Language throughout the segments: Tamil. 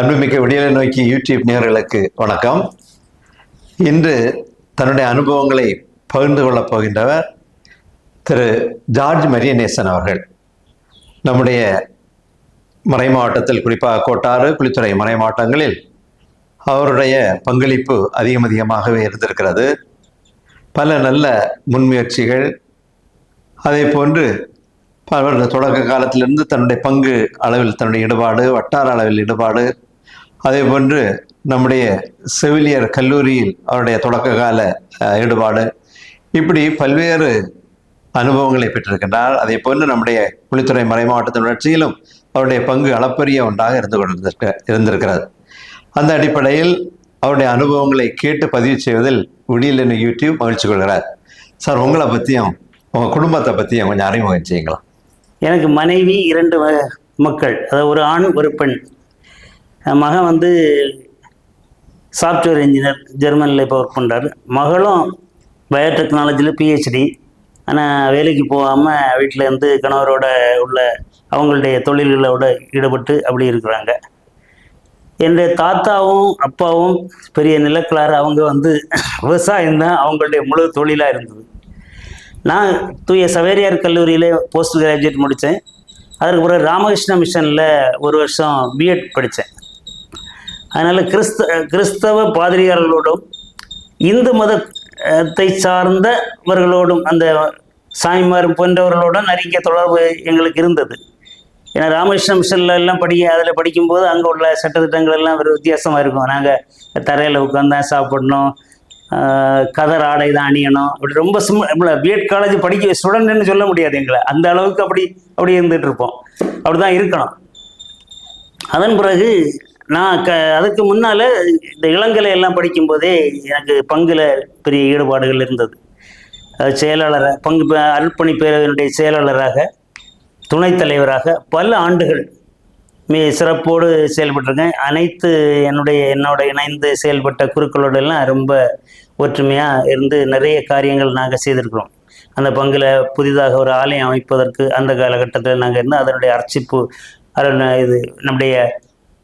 அன்புமிக்க விடியலை நோக்கி யூடியூப் நேர்களுக்கு வணக்கம். இன்று தன்னுடைய அனுபவங்களை பகிர்ந்து கொள்ளப் போகின்றவர் திரு ஜார்ஜ் மரியநேசன் அவர்கள். நம்முடைய மறை மாவட்டத்தில் குறிப்பாக கோட்டாறு குளித்துறை மறை மாவட்டங்களில் அவருடைய பங்களிப்பு அதிகம் அதிகமாகவே இருந்திருக்கிறது. பல நல்ல முன்முயற்சிகள் அதே போன்று அவர் தொடக்க காலத்திலிருந்து தன்னுடைய பங்கு அளவில் தன்னுடைய ஈடுபாடு வட்டார அளவில் ஈடுபாடு அதே போன்று நம்முடைய செவிலியர் கல்லூரியில் அவருடைய தொடக்க கால ஈடுபாடு இப்படி பல்வேறு அனுபவங்களை பெற்றிருக்கின்றார். அதே போன்று நம்முடைய குளித்துறை மறைமாவட்டத்தின் வளர்ச்சியிலும் அவருடைய பங்கு அளப்பரிய ஒன்றாக இருந்து கொண்டிருக்க இருந்திருக்கிறது. அந்த அடிப்படையில் அவருடைய அனுபவங்களை கேட்டு பதிவு செய்வதில் விடியல் என்ன யூடியூப் மகிழ்ச்சி கொள்கிறார். சார் உங்களை பற்றியும் உங்கள் குடும்பத்தை பற்றியும் கொஞ்சம் அறிமுகம் செய்யுங்களா எனக்கு மனைவி இரண்டு மக்கள் அதாவது ஒரு ஆண் ஒரு பெண். மகன் வந்து சாஃப்ட்வேர் இன்ஜினியர் ஜெர்மனியில் இப்போ ஒர்க் பண்ணுறாரு மகளும் பயோடெக்னாலஜியில் பிஹெச்டி ஆனால் வேலைக்கு போகாமல் வீட்டில் இருந்து கணவரோட உள்ள அவங்களுடைய தொழில்களோட ஈடுபட்டு அப்படி இருக்கிறாங்க. என்னுடைய தாத்தாவும் அப்பாவும் பெரிய நிலக்கிழார் அவங்க வந்து விவசாயம் தான் அவங்களுடைய முழு தொழிலாக இருந்தது. நான் தூய சவேரியார் கல்லூரியில் போஸ்ட் கிராஜுவேட் முடித்தேன். அதற்கு பிறகு ராமகிருஷ்ண மிஷனில் ஒரு வருஷம் பிஎட் படித்தேன். அதனால் கிறிஸ்த கிறிஸ்தவ பாதிரியார்களோடும் இந்து மதத்தை சார்ந்தவர்களோடும் அந்த சாமிமார் போன்றவர்களோடும் நிறைய தொடர்பு எங்களுக்கு இருந்தது. ஏன்னா ராமகிருஷ்ண மிஷனில் எல்லாம் படிக்க அதில் படிக்கும்போது அங்கே உள்ள சட்டத்திட்டங்கள் எல்லாம் ஒரு வித்தியாசமாக இருக்கும். நாங்கள் தரையில் உட்காந்து தான் சாப்பிடணும் கதர் ஆடை தான் அணியணும். அப்படி ரொம்ப சும் பிஎட் காலேஜ் படிக்க ஸ்டூடெண்ட்னு சொல்ல முடியாது எங்களை. அந்த அளவுக்கு அப்படி அப்படி இருந்துட்டு இருப்போம். அப்படி தான் இருக்கணும். அதன் பிறகு நான் க அதுக்கு முன்னால் இந்த இளங்கலை எல்லாம் படிக்கும்போதே எனக்கு பங்குல பெரிய ஈடுபாடுகள் இருந்தது. செயலாளராக பங்கு அர்ப்பணி பேரவையினுடைய செயலாளராக துணைத் தலைவராக பல ஆண்டுகள் மிக சிறப்போடு செயல்பட்டிருக்கேன். அனைத்து என்னுடைய என்னோட இணைந்து செயல்பட்ட குருக்களோடெல்லாம் ரொம்ப ஒற்றுமையாக இருந்து நிறைய காரியங்கள் நாங்கள் செய்திருக்கிறோம். அந்த பங்கில் புதிதாக ஒரு ஆலயம் அமைப்பதற்கு அந்த காலகட்டத்தில் நாங்கள் இருந்து அதனுடைய அர்ச்சிப்பு இது நம்முடைய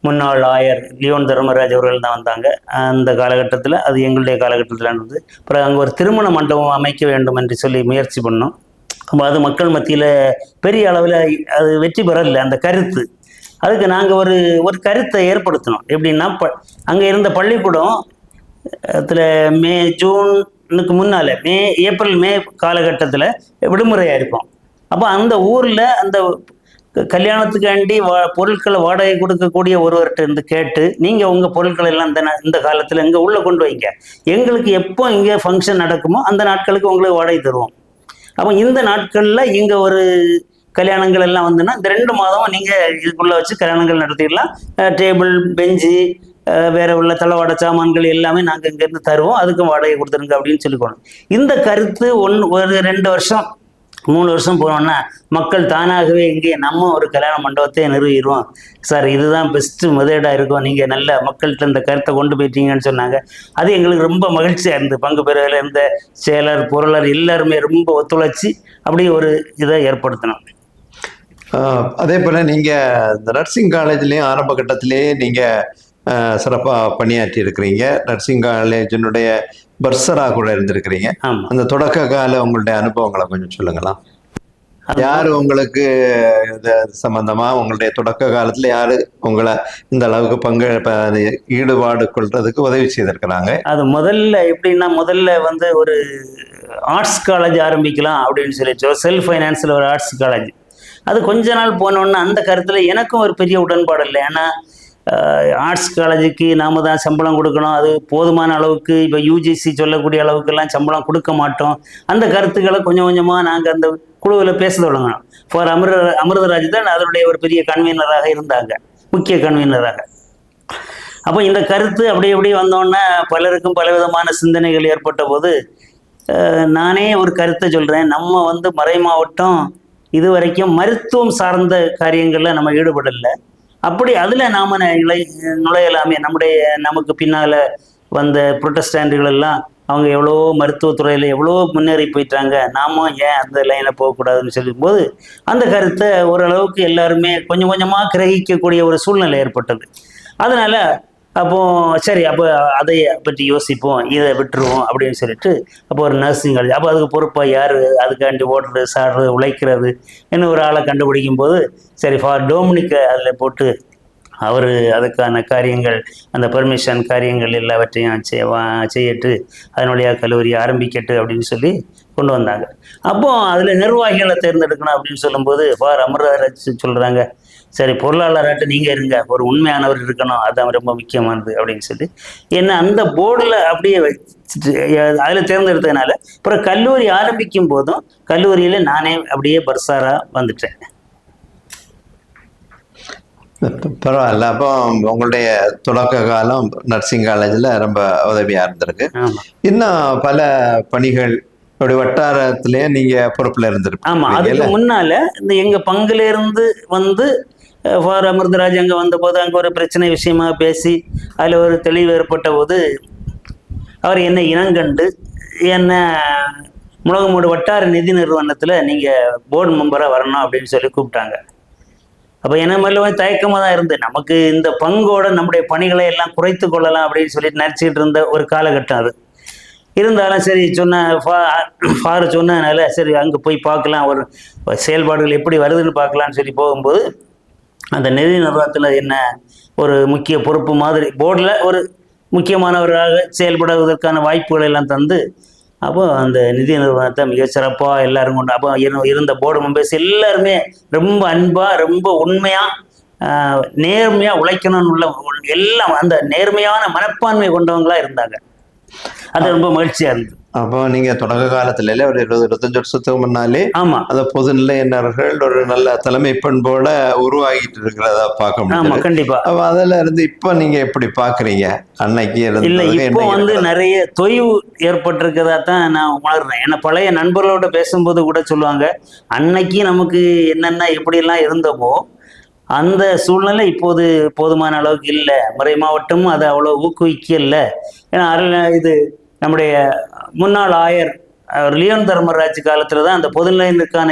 முன்னாள் ஆயர் லியோன் தர்மராஜ் அவர்கள் தான் வந்தாங்க. அந்த காலகட்டத்தில் அது எங்களுடைய காலகட்டத்தில் நடந்தது. அப்புறம் அங்கே ஒரு திருமண மண்டபம் அமைக்க வேண்டும் என்று சொல்லி முயற்சி பண்ணோம். அப்போ அது மக்கள் மத்தியில் பெரிய அளவில் அது வெற்றி பெறலை அந்த கருத்து. அதுக்கு நாங்கள் ஒரு ஒரு கருத்தை ஏற்படுத்தினோம். எப்படின்னா ப அங்கே இருந்த பள்ளிக்கூடம் அதில் மே ஜூனுக்கு முன்னால் மே ஏப்ரல் மே காலகட்டத்தில் விடுமுறையாக இருக்கும் அப்போ அந்த ஊரில் அந்த க- கல்யாணத்துக்காண்டி வா பொருட்களை வாடகை கொடுக்கக்கூடிய ஒருவர்கிட்ட இருந்து கேட்டு நீங்கள் உங்கள் பொருட்கள் எல்லாம் இந்த இந்த காலத்தில் இங்கே உள்ளே கொண்டு வைங்க. எங்களுக்கு எப்போ இங்கே ஃபங்க்ஷன் நடக்குமோ அந்த நாட்களுக்கு உங்களுக்கு வாடகை தருவோம். அப்போ இந்த நாட்களில் இங்கே ஒரு கல்யாணங்கள் எல்லாம் வந்துன்னா இந்த ரெண்டு மாதம் நீங்கள் இதுக்குள்ளே வச்சு கல்யாணங்கள் நடத்திடலாம். டேபிள் பெஞ்சு வேற உள்ள தளவாட சாமான்கள் எல்லாமே நாங்கள் இங்கேருந்து தருவோம். அதுக்கும் வாடகை கொடுத்துருங்க அப்படின்னு சொல்லிக்கணும். இந்த கருத்து ஒன்று ஒரு ரெண்டு வருஷம் மூணு வருஷம் போனோன்னா மக்கள் தானாகவே இங்கே நம்ம ஒரு கல்யாண மண்டபத்தை நிறுவிடுவோம். சார் இதுதான் பெஸ்ட்டு முதலீடாக இருக்கும். நீங்கள் நல்ல மக்கள்கிட்ட இந்த கருத்தை கொண்டு போயிட்டீங்கன்னு சொன்னாங்க. அது எங்களுக்கு ரொம்ப மகிழ்ச்சியாக இருந்தது. பங்கு பெறுவதில் இருந்த செயலர் பொருளர் எல்லாருமே ரொம்ப ஒத்துழைச்சி அப்படி ஒரு இதை ஏற்படுத்தினோம். ஆஹ் அதே போல் நீங்கள் இந்த நர்சிங் காலேஜ்லேயும் ஆரம்ப கட்டத்திலேயே நீங்கள் சிறப்பாக பணியாற்றி இருக்கிறீங்க. நர்சிங் காலேஜினுடைய பர்சராக கூட இருந்திருக்கிறீங்க. அந்த தொடக்க கால உங்களுடைய அனுபவங்களை கொஞ்சம் சொல்லுங்களா யார் உங்களுக்கு இது சம்பந்தமா? உங்களுடைய தொடக்க காலத்துல யாரு உங்களை இந்த அளவுக்கு பங்கு ஈடுபாடு கொள்றதுக்கு உதவி செய்திருக்கிறாங்க? அது முதல்ல எப்படின்னா முதல்ல வந்து ஒரு ஆர்ட்ஸ் காலேஜ் ஆரம்பிக்கலாம் அப்படின்னு சொல்லிச்சு செல்ஃப் ஃபைனான்ஸில் ஒரு ஆர்ட்ஸ் காலேஜ். அது கொஞ்ச நாள் போனோன்னா அந்த கருத்தில் எனக்கும் ஒரு பெரிய உடன்பாடு இல்லை. ஏன்னா ஆர்ட்ஸ் காலேஜுக்கு நாம் தான் சம்பளம் கொடுக்கணும். அது போதுமான அளவுக்கு இப்போ யூஜிசி சொல்லக்கூடிய அளவுக்கெல்லாம் சம்பளம் கொடுக்க மாட்டோம். அந்த கருத்துக்களை கொஞ்சம் கொஞ்சமாக நாங்கள் அந்த குழுவில் பேச தொடங்கணும். ஃபார் அமிர அமிர்தராஜ் தான் அதனுடைய ஒரு பெரிய கன்வீனராக இருந்தாங்க. முக்கிய கன்வீனராக. அப்போ இந்த கருத்து அப்படி எப்படி வந்தோன்னே பலருக்கும் பலவிதமான சிந்தனைகள் ஏற்பட்ட போது நானே ஒரு கருத்தை சொல்கிறேன் நம்ம வந்து மறை மாவட்டம் இது வரைக்கும் மருத்துவம் சார்ந்த காரியங்களில் நம்ம ஈடுபடலை. அப்படி அதில் நாம் இழை நுழையலாமே. நம்முடைய நமக்கு பின்னால் வந்த புரொட்டஸ்டாண்டுகள் எல்லாம் அவங்க எவ்வளோ மருத்துவத்துறையில் எவ்வளோ முன்னேறி போயிட்டாங்க. நாமும் ஏன் அந்த லைனில் போகக்கூடாதுன்னு சொல்லும்போது அந்த கருத்தை ஓரளவுக்கு எல்லாருமே கொஞ்சம் கொஞ்சமாக கிரகிக்கக்கூடிய ஒரு சூழ்நிலை ஏற்பட்டது. அதனால அப்போ சரி அப்போ அதை பற்றி யோசிப்போம் இதை விட்டுருவோம் அப்படின்னு சொல்லிட்டு அப்போ ஒரு நர்சிங் காலேஜ் அப்போ அதுக்கு பொறுப்பாக யார் அதுக்காண்டி ஓடுறது சாடுறது உழைக்கிறது என்ன ஒரு ஆளை கண்டுபிடிக்கும் போது சரி ஃபார் டோமினிக்கை அதில் போட்டு அவர் அதுக்கான காரியங்கள் அந்த பெர்மிஷன் காரியங்கள் எல்லாவற்றையும் செய்யட்டு அதனுடைய கல்லூரி ஆரம்பிக்கட்டு அப்படின்னு சொல்லி கொண்டு வந்தாங்க. அப்போ அதில் நிர்வாகிகளை தேர்ந்தெடுக்கணும் அப்படின்னு சொல்லும்போது ஃபார் அமர்ராஜ் சொல்கிறாங்க சரி பொருளாளராட்ட நீங்கள் இருங்க ஒரு உண்மையானவர் இருக்கணும் அதான் ரொம்ப முக்கியமானது அப்படின்னு சொல்லி என்ன அந்த போர்டில் அப்படியே வச்சுட்டு அதில் தேர்ந்தெடுத்ததுனால அப்புறம் கல்லூரி ஆரம்பிக்கும் போதும் கல்லூரியில் நானே அப்படியே பர்சாராக வந்துட்டேன். பரவாயில்ல. அப்போ உங்களுடைய தொடக்க காலம் நர்சிங் காலேஜில் ரொம்ப உதவியாக இருந்திருக்கு. இன்னும் பல பணிகள் இப்படி வட்டாரத்திலே நீங்க பொறுப்புல ஆமா அதுக்கு இருந்திருப்பீங்க முன்னால இந்த எங்க பங்குல இருந்து வந்து ஃபார் அமிர்தராஜ் அங்கே வந்தபோது அங்கே ஒரு பிரச்சனை விஷயமா பேசி அதில் ஒரு தெளிவு ஏற்பட்ட போது அவர் என்னை இனங்கண்டு என்ன முழகமூடு வட்டார நிதி நிறுவனத்தில் நீங்கள் போர்டு மெம்பராக வரணும் அப்படின்னு சொல்லி கூப்பிட்டாங்க. அப்போ என்ன மேலே தயக்கமாக தான் இருந்து நமக்கு இந்த பங்கோட நம்முடைய பணிகளை எல்லாம் குறைத்து கொள்ளலாம் அப்படின்னு சொல்லிட்டு நினச்சிக்கிட்டு இருந்த ஒரு காலகட்டம் அது. இருந்தாலும் சரி சொன்ன ஃபார் சொன்னதுனால சரி அங்கே போய் பார்க்கலாம் ஒரு செயல்பாடுகள் எப்படி வருதுன்னு பார்க்கலான்னு சொல்லி போகும்போது அந்த நிதி நிறுவனத்தில் என்ன ஒரு முக்கிய பொறுப்பு மாதிரி போர்டில் ஒரு முக்கியமானவராக செயல்படுவதற்கான வாய்ப்புகளை எல்லாம் தந்து அப்போ அந்த நிதி நிறுவனத்தை மிகச்சிறப்பாக எல்லாரும் கொண்டு அப்போ இரு- இருந்த போர்டு மெம்பர்ஸ் எல்லாருமே ரொம்ப அன்பாக ரொம்ப உண்மையாக நேர்மையாக உழைக்கணும்னு உள்ள எல்லாம் அந்த நேர்மையான மனப்பான்மை கொண்டவங்களாக இருந்தாங்க. அது ரொம்ப மகிழ்ச்சியாக இருந்தது. அப்போ நீங்க தொடக்க காலத்துல இல்ல ஒரு இருபது இருபத்தஞ்சு வருஷத்துக்கு முன்னாலே ஆமாம் அந்த பொதுநிலையினர்கள் ஒரு நல்ல தலைமை பண்போட உருவாகிட்டு இருக்கிறதா பார்க்க ஆமாம் முடியுது கண்டிப்பாக அப்ப அதுல இருந்து இப்ப நீங்க எப்படி பாக்குறீங்க அன்னைக்கு இல்ல இப்போ வந்து? நிறைய தொய்வு ஏற்பட்டிருக்கதா தான் நான் உணர்றேன். ஏன்னா பழைய நண்பர்களோட பேசும்போது கூட சொல்லுவாங்க அன்னைக்கு நமக்கு என்னென்ன எப்படியெல்லாம் இருந்தோமோ அந்த சூழ்நிலை இப்போது போதுமான அளவுக்கு இல்லை. மறை மாவட்டமும் அதை அவ்வளோ ஊக்குவிக்கல. ஏன்னா அருள் இது நம்முடைய முன்னாள் ஆயர் லியோன் தர்மராஜ் காலத்தில் தான் அந்த பொதுநிலையினருக்கான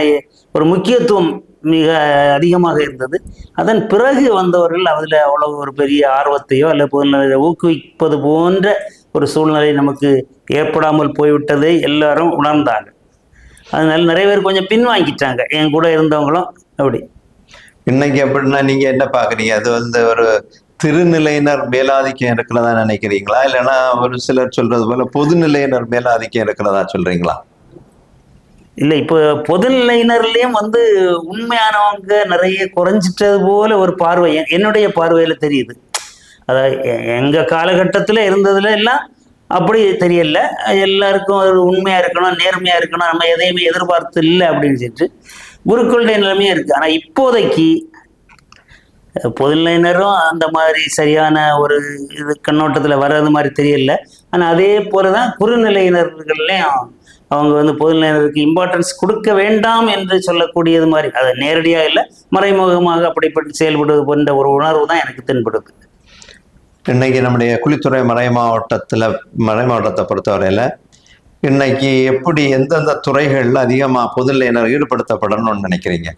ஒரு முக்கியத்துவம் மிக அதிகமாக இருந்தது. அதன் பிறகு வந்தவர்கள் அதில் அவ்வளோ ஒரு பெரிய ஆர்வத்தையோ அல்ல பொதுநிலையை ஊக்குவிப்பது போன்ற ஒரு சூழ்நிலை நமக்கு ஏற்படாமல் போய்விட்டதை எல்லாரும் உணர்ந்தாங்க. அதனால நிறைய பேர் கொஞ்சம் பின்வாங்கிட்டாங்க. என் கூட இருந்தவங்களும் அப்படி. இன்னைக்கு எப்படின்னா நீங்க என்ன பாக்குறீங்க? அது வந்து ஒரு திருநிலையினர் மேலாதிக்கம் இருக்கிறதா நினைக்கிறீங்களா? இல்லைன்னா ஒரு சிலர் சொல்றது போல பொதுநிலையினர் மேலாதிக்கம் இருக்கிறதா சொல்றீங்களா? இல்லை இப்போ பொதுநிலையினர்லேயும் வந்து உண்மையானவங்க நிறைய குறைஞ்சிட்டது போல ஒரு பார்வை என்னுடைய பார்வையில் தெரியுது. அதாவது எ- எங்க காலகட்டத்தில் இருந்ததுல எல்லாம் அப்படி தெரியல. எல்லாருக்கும் ஒரு உண்மையா இருக்கணும் நேர்மையா இருக்கணும் நம்ம எதையுமே எதிர்பார்த்து இல்லை அப்படின்னு சொல்லிட்டு குருக்களுடைய நிலைமையா இருக்கு. ஆனா இப்போதைக்கு பொதுநிலையினரும் அந்த மாதிரி சரியான ஒரு இது கண்ணோட்டத்தில் வர்றது மாதிரி தெரியல. ஆனா அதே போல தான் குறுநிலையினர்கள்லையும் அவங்க வந்து பொதுநிலையினருக்கு இம்பார்ட்டன்ஸ் கொடுக்க வேண்டாம் என்று சொல்லக்கூடியது மாதிரி. அது நேரடியாக இல்லை மறைமுகமாக அப்படிப்பட்டு செயல்படுவது போன்ற ஒரு உணர்வு தான் எனக்கு தென்படுது. இன்னைக்கு நம்முடைய குளித்துறை மறை மாவட்டத்துல மறை மாவட்டத்தை பொறுத்தவரையில இன்னைக்கு எப்படி எந்தெந்த துறைகள்ல அதிகமா பொதுநிலையினர் ஈடுபடுத்தப்படணும்னு நினைக்கிறீங்க?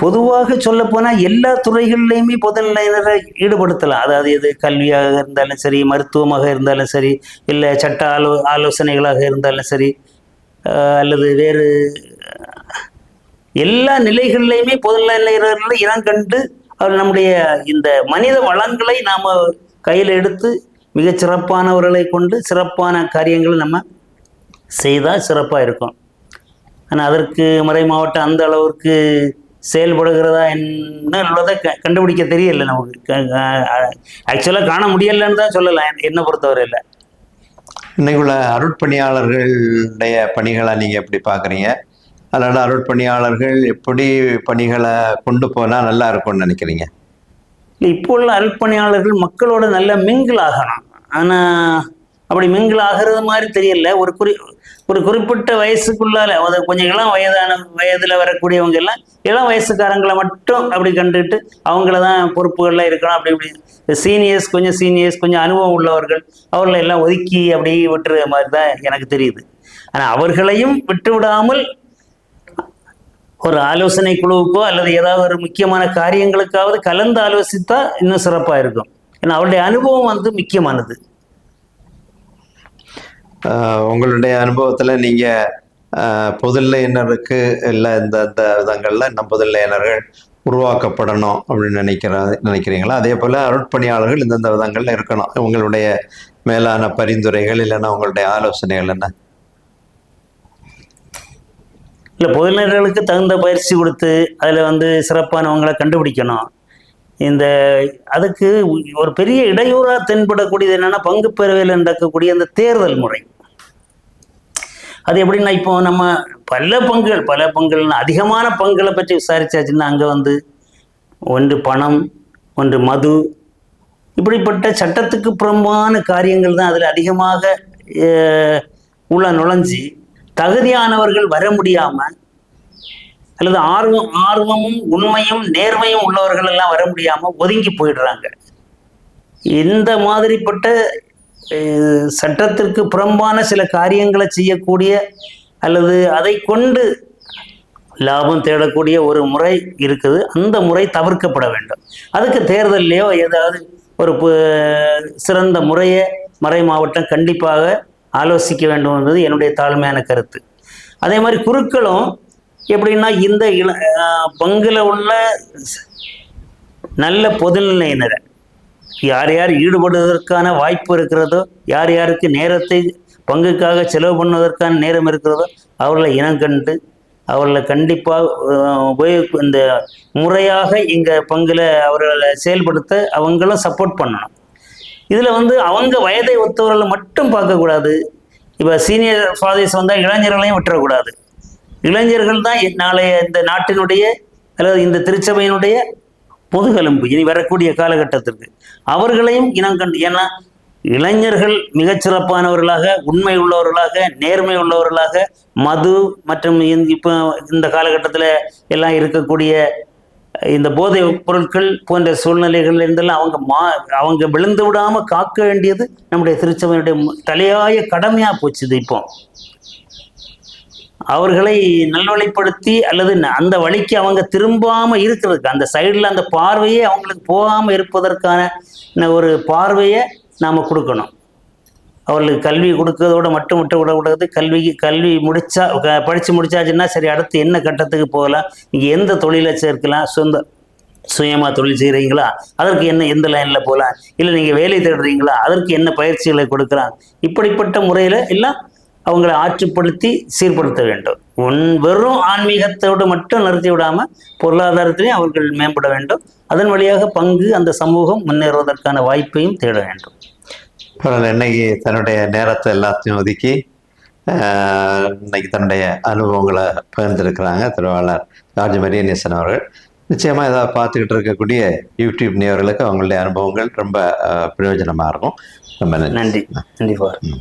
பொதுவாக சொல்ல போனால் எல்லா துறைகள்லையுமே பொதுநிலையினரை ஈடுபடுத்தலாம். அதாவது இது கல்வியாக இருந்தாலும் சரி மருத்துவமாக இருந்தாலும் சரி இல்லை சட்ட ஆலோ ஆலோசனைகளாக இருந்தாலும் சரி அல்லது வேறு எல்லா நிலைகள்லையுமே பொதுநிலையினர்களை இனம் கண்டு அவர் நம்முடைய இந்த மனித வளங்களை நாம் கையில் எடுத்து மிகச் சிறப்பானவர்களை கொண்டு சிறப்பான காரியங்களை நம்ம செய்தால் சிறப்பாக இருக்கும். ஆனால் அதற்கு மறை மாவட்டம் அந்த அளவுக்கு செயல்படுகிறதா என்ன உள்ளதை க கண்டுபிடிக்க தெரியல நமக்கு. ஆக்சுவலாக காண முடியலன்னு தான் சொல்லலாம். என்னை பொறுத்தவரையில் இன்னைக்கு உள்ள அருட்பணியாளர்களுடைய பணிகளை நீங்கள் எப்படி பார்க்குறீங்க? அதனால் அருட்பணியாளர்கள் எப்படி பணிகளை கொண்டு போனால் நல்லா இருக்கும்னு நினைக்கிறீங்க? இப்போ உள்ள அருட்பணியாளர்கள் மக்களோட நல்ல மிங்கிள் ஆகணும். ஆனால் அப்படி மிங்கிள் ஆகிறது மாதிரி தெரியல. ஒரு குறி ஒரு குறிப்பிட்ட வயசுக்குள்ளால அது கொஞ்சம் இளம் வயதான வயதில் வரக்கூடியவங்க எல்லாம் இளம் வயசுக்காரங்களை மட்டும் அப்படி கண்டுட்டு அவங்கள தான் பொறுப்புகளில் இருக்கணும். அப்படி இப்படி சீனியர்ஸ் கொஞ்சம் சீனியர்ஸ் கொஞ்சம் அனுபவம் உள்ளவர்கள் அவர்களை எல்லாம் ஒதுக்கி அப்படி விட்டுற மாதிரி தான் எனக்கு தெரியுது. ஆனால் அவர்களையும் விட்டு விடாமல் ஒரு ஆலோசனை குழுவுக்கோ அல்லது ஏதாவது ஒரு முக்கியமான காரியங்களுக்காவது கலந்து ஆலோசித்தா இன்னும் சிறப்பாக இருக்கும். ஏன்னா அவருடைய அனுபவம் வந்து முக்கியமானது. உங்களுடைய அனுபவத்தில் நீங்கள் பொதுநிலையினருக்கு இல்லை இந்த இந்த விதங்களில் இன்னும் பொதுநிலையினர்கள் உருவாக்கப்படணும் அப்படின்னு நினைக்கிற நினைக்கிறீங்களா? அதே போல் அருட்பணியாளர்கள் இந்தந்த விதங்களில் இருக்கணும். உங்களுடைய மேலான பரிந்துரைகள் இல்லைன்னா உங்களுடைய ஆலோசனைகள் என்ன? இல்லை பொதுநிலைகளுக்கு தகுந்த பயிற்சி கொடுத்து அதில் வந்து சிறப்பானவங்களை கண்டுபிடிக்கணும். இந்த அதுக்கு ஒரு பெரிய இடையூறாக தென்படக்கூடியது என்னன்னா பங்கு பெறவையில் நடக்கக்கூடிய அந்த தேர்தல் முறை. அது எப்படின்னா இப்போ நம்ம பல பங்குகள் பல பங்குகள் அதிகமான பங்குகளை பற்றி விசாரிச்சாச்சுன்னா அங்கே வந்து ஒன்று பணம் ஒன்று மது இப்படிப்பட்ட சட்டத்துக்கு புறம்பான காரியங்கள் தான் அதில் அதிகமாக உள்ள நுழைஞ்சி தகுதியானவர்கள் வர முடியாமல் அல்லது ஆர்வம் ஆர்வமும் உண்மையும் நேர்மையும் உள்ளவர்கள் எல்லாம் வர முடியாமல் ஒதுங்கி போயிடுறாங்க. இந்த மாதிரிப்பட்ட சட்டத்திற்கு புறம்பான சில காரியங்களை செய்யக்கூடிய அல்லது அதை கொண்டு லாபம் தேடக்கூடிய ஒரு முறை இருக்குது. அந்த முறை தவிர்க்கப்பட வேண்டும். அதுக்கு தேர்தல்லையோ ஏதாவது ஒரு சிறந்த முறையை மறை மாவட்டம் கண்டிப்பாக ஆலோசிக்க வேண்டும் என்பது என்னுடைய தாழ்மையான கருத்து. அதே மாதிரி குருக்களும் எப்படின்னா இந்த இள பங்கில் உள்ள நல்ல பொதுநிலையினர். யார் யார் ஈடுபடுவதற்கான வாய்ப்பு இருக்கிறதோ யார் யாருக்கு நேரத்தை பங்குக்காக செலவு பண்ணுவதற்கான நேரம் இருக்கிறதோ அவர்களை இனம் கண்டு அவர்களை கண்டிப்பாக உபயோக இந்த முறையாக இங்கே பங்கில் அவர்களை செயல்படுத்த அவங்களும் சப்போர்ட் பண்ணணும். இதில் வந்து அவங்க வயதை ஒத்தவர்களை மட்டும் பார்க்கக்கூடாது. இப்போ சீனியர் ஃபாதர்ஸ் வந்தால் இளைஞர்களையும் விட்டுறக்கூடாது. இளைஞர்கள் தான் நாளைய இந்த நாட்டினுடைய அல்லது இந்த திருச்சபையினுடைய பொதுகெலும்பு. இனி வரக்கூடிய காலகட்டத்திற்கு. அவர்களையும் இனம் கண்டு ஏன்னா இளைஞர்கள் மிகச்சிறப்பானவர்களாக உண்மை உள்ளவர்களாக நேர்மை உள்ளவர்களாக மது மற்றும் இப்போ இந்த காலகட்டத்தில் எல்லாம் இருக்கக்கூடிய இந்த போதை பொருட்கள் போன்ற சூழ்நிலைகள் இருந்தெல்லாம் அவங்க மா அவங்க விழுந்து விடாமல் காக்க வேண்டியது நம்முடைய திருச்சபையினுடைய மு- தலையாய கடமையாக போச்சுது இப்போ. அவர்களை நல்வழிப்படுத்தி அல்லது ந- அந்த வழிக்கு அவங்க திரும்பாம இருக்கிறதுக்கு அந்த சைடில் அந்த பார்வையே அவங்களுக்கு போகாம இருப்பதற்கான ஒரு பார்வையை நாம் கொடுக்கணும். அவர்களுக்கு கல்வி கொடுக்கறதோட மட்டும் விட்டு விடக்கூடாது கல்வி கல்வி முடிச்சா க- படிச்சு முடிச்சாச்சுன்னா சரி அடுத்து என்ன கட்டத்துக்கு போகலாம்? நீங்கள் எந்த தொழிலை சேர்க்கலாம்? சொந்த சுயமாக தொழில் செய்கிறீங்களா அதற்கு என்ன எந்த லைனில் போகலாம்? இல்லை நீங்கள் வேலை தேடுறீங்களா? அதற்கு என்ன பயிற்சிகளை கொடுக்கலாம்? இப்படிப்பட்ட முறையில் எல்லாம் அவங்களை ஆற்றுப்படுத்தி சீர்படுத்த வேண்டும். ஒன் வெறும் ஆன்மீகத்தோடு மட்டும் நிறுத்தி விடாம பொருளாதாரத்திலையும் அவர்கள் மேம்பட வேண்டும். அதன் வழியாக பங்கு அந்த சமூகம் முன்னேறுவதற்கான வாய்ப்பையும் தேட வேண்டும். இன்னைக்கு தன்னுடைய நேரத்தை எல்லாத்தையும் ஒதுக்கி இன்னைக்கு தன்னுடைய அனுபவங்களை பகிர்ந்திருக்கிறாங்க திருவாளர் ஜார்ஜ் மரியநேசன் அவர்கள். நிச்சயமாக ஏதாவது பார்த்துக்கிட்டு இருக்கக்கூடிய யூடியூப் நேயர்களுக்கு அவங்களுடைய அனுபவங்கள் ரொம்ப ஆஹ், பிரயோஜனமா இருக்கும். ரொம்ப நன்றி. நன்றி. பரவாயில்ல.